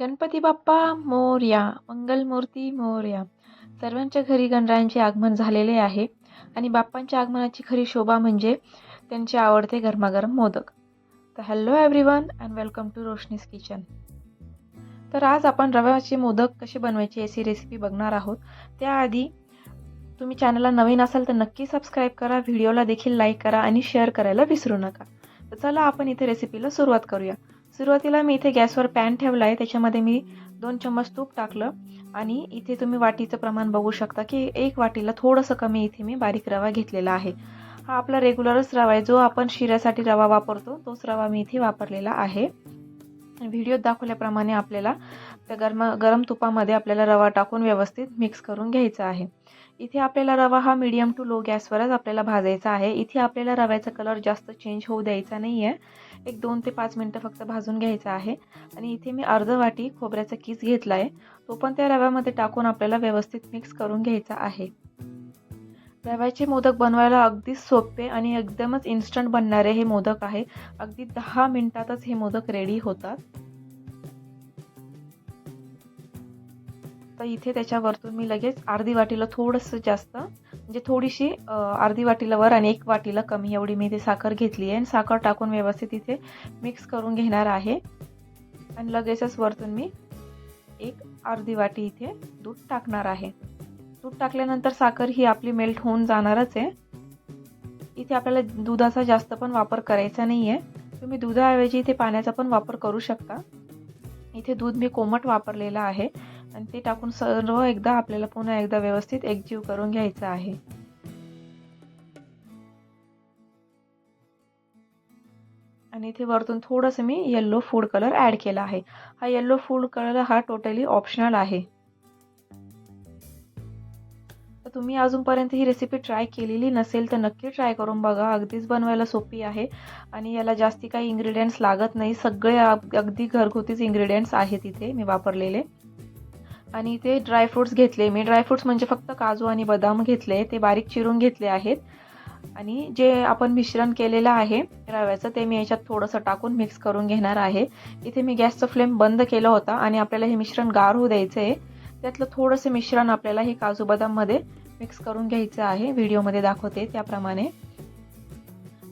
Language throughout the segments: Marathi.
गणपती बाप्पा मोरया मंगलमूर्ती मोरया. सर्वांच्या घरी गणरायांचे आगमन झालेले आहे आणि बाप्पांच्या आगमनाची खरी शोभा म्हणजे त्यांचे आवडते गरमागरम मोदक. तर hello everyone and welcome to Roshni's kitchen तर आज आपण रव्याचे मोदक कसे बनवायचे याची रेसिपी बघणार आहोत. त्याआधी तुम्ही चॅनलला नवीन असाल तर नक्की सबस्क्राईब करा व्हिडिओला देखील लाईक करा आणि शेअर करायला विसरू नका. तर चला आपण इथे रेसिपीला सुरुवात करूया. सुरुवातीला मी इथे गॅसवर पॅन ठेवला आहे त्याच्यामध्ये मी दोन चम्मच तूप टाकलं. आणि इथे तुम्ही वाटीचं प्रमाण बघू शकता की एक वाटीला थोडंसं कमी इथे मी बारीक रवा घेतलेला आहे. हा आपला रेग्युलरच रवा आहे जो आपण शिऱ्यासाठी रवा वापरतो तोच रवा मी इथे वापरलेला आहे. व्हिडिओत दाखवल्याप्रमाणे आपल्याला त्या गरम गरम तुपामध्ये आपल्याला रवा टाकून व्यवस्थित मिक्स करून घ्यायचा आहे. इथे आपल्याला रवा हा मीडियम टू लो गॅसवरच आपल्याला भाजायचा आहे. इथे आपल्याला रव्याचा कलर जास्त चेंज होऊ द्यायचा नाही आहे एक दोन ते पाच मिनटं फक्त भाजून घ्यायचा आहे. आणि इथे मी अर्ध वाटी खोबऱ्याचा किस घेतला आहे तो पण त्या रव्यामध्ये टाकून आपल्याला व्यवस्थित मिक्स करून घ्यायचा आहे. रव्याचे मोदक बनवायला अगदी सोपे आणि एकदमच इन्स्टंट बनणारे हे मोदक आहे. अगदी दहा मिनिटातच हे मोदक रेडी होतात. तर इथे त्याच्यावरतून मी लगेच अर्धी वाटीला थोडंसं जास्त म्हणजे थोडीशी अर्धी वाटीला वर आणि एक वाटीला कमी. एवढी मी ते साखर घेतली आहे आणि साखर टाकून व्यवस्थित इथे मिक्स करून घेणार आहे. आणि लगेचच वरतून मी एक अर्धी वाटी इथे दूध टाकणार आहे. दूध टाकल्यानंतर साखर ही आपली मेल्ट होऊन जाणारच आहे. इथे आपल्याला दुधाचा जास्त पण वापर करायचा नाही आहे तुम्ही दुधाऐवजी इथे पाण्याचा पण वापर करू शकता. इथे दूध मी कोमट वापरलेलं आहे. आणि ते टाकून सर्व एकदा आपल्याला पुन्हा एकदा व्यवस्थित एकजीव करून घ्यायचं आहे. आणि इथे वरतून थोडंसं मी येल्लो फूड कलर ॲड केला आहे. हा येल्लो फूड कलर हा टोटली ऑप्शनल आहे. तर तुम्ही अजूनपर्यंत ही रेसिपी ट्राय केलेली नसेल तर नक्की ट्राय करून बघा. अगदीच बनवायला सोपी आहे. आणि याला जास्ती काही इंग्रेडियंट्स लागत नाही. सगळे अगदी घरगुतीच इंग्रेडियंट्स आहेत इथे मी वापरलेले. आणि ते ड्रायफ्रूट्स घेतले. मी ड्रायफ्रूट्स म्हणजे फक्त काजू आणि बदाम घेतले. ते बारीक चिरून घेतले आहेत. आणि जे आपण मिश्रण केलेलं आहे रव्याचं ते मी याच्यात थोडंसं टाकून मिक्स करून घेणार आहे. इथे मी गॅसचं फ्लेम बंद केलं होता आणि आपल्याला हे मिश्रण गार होऊ द्यायचं आहे त्यातलं थोडंसं मिश्रण आपल्याला हे काजू बदाममध्ये मिक्स करून घ्यायचं आहे. व्हिडिओमध्ये दाखवते त्याप्रमाणे.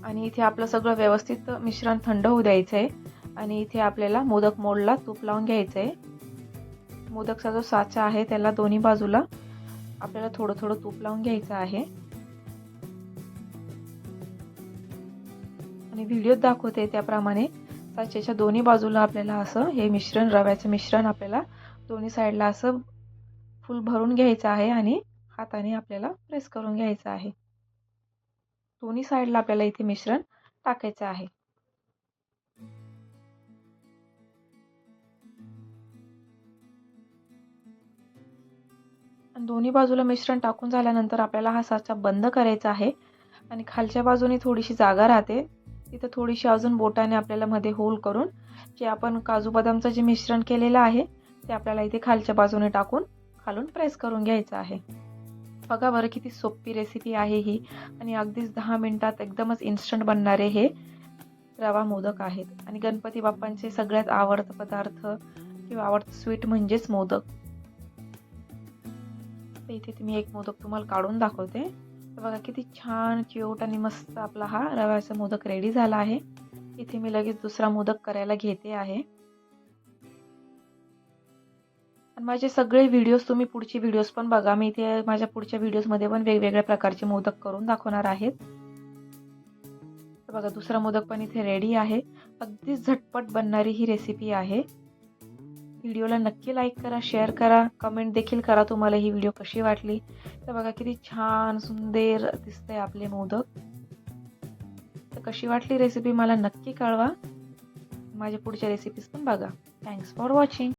आणि इथे आपलं सगळं व्यवस्थित मिश्रण थंड होऊ द्यायचं आहे आणि इथे आपल्याला मोदक मोडला तूप लावून घ्यायचं आहे मोदकचा जो साचा आहे त्याला दोन्ही बाजूला आपल्याला थोडं थोडं तूप लावून घ्यायचं आहे. आणि व्हिडिओत दाखवते त्याप्रमाणे साचेच्या दोन्ही बाजूला आपल्याला असं हे मिश्रण रव्याचं मिश्रण आपल्याला दोन्ही साईडला असं फुल भरून घ्यायचं आहे आणि हाताने आपल्याला प्रेस करून घ्यायचं आहे. दोन्ही साईडला आपल्याला इथे मिश्रण टाकायचं आहे. दोन्ही बाजूला मिश्रण टाकून झाल्यानंतर आपल्याला हा साचा बंद करायचा आहे. आणि खालच्या बाजूने थोडीशी जागा राहते. तिथं थोडीशी अजून बोटाने आपल्याला मध्ये होल करून जे आपण काजू बदामचं जे मिश्रण केलेलं आहे ते आपल्याला इथे खालच्या बाजूने टाकून खालून प्रेस करून घ्यायचं आहे. बघा बरं किती सोपी रेसिपी आहे ही. आणि अगदीच दहा मिनटात एकदमच इन्स्टंट बनणारे हे रवा मोदक आहेत. आणि गणपती बाप्पांचे सगळ्यात आवडतं पदार्थ किंवा आवडतं स्वीट म्हणजेच मोदक. तर इथे मी एक मोदक तुम्हाला काढून दाखवते. तर बघा किती छान क्यूट आणि मस्त आपला हा रव्याचा मोदक रेडी झाला आहे. इथे मी लगेच दुसरा मोदक करायला घेते आहे. आणि माझे सगळे व्हिडिओज तुम्ही पुढचे व्हिडिओज पण बघा. मी इथे माझ्या पुढच्या व्हिडिओजमध्ये पण वेगवेगळ्या प्रकारचे मोदक करून दाखवणार आहेत. तर बघा दुसरा मोदक पण इथे रेडी आहे. अगदी झटपट बनणारी ही रेसिपी आहे. व्हिडिओला नक्की लाईक करा शेअर करा कमेंट देखील करा तुम्हाला ही व्हिडिओ कशी वाटली. तर बघा किती छान सुंदर दिसते आपले मोदक. तर कशी वाटली रेसिपी मला नक्की कळवा. माझ्या पुढच्या रेसिपीज पण बघा. Thanks for watching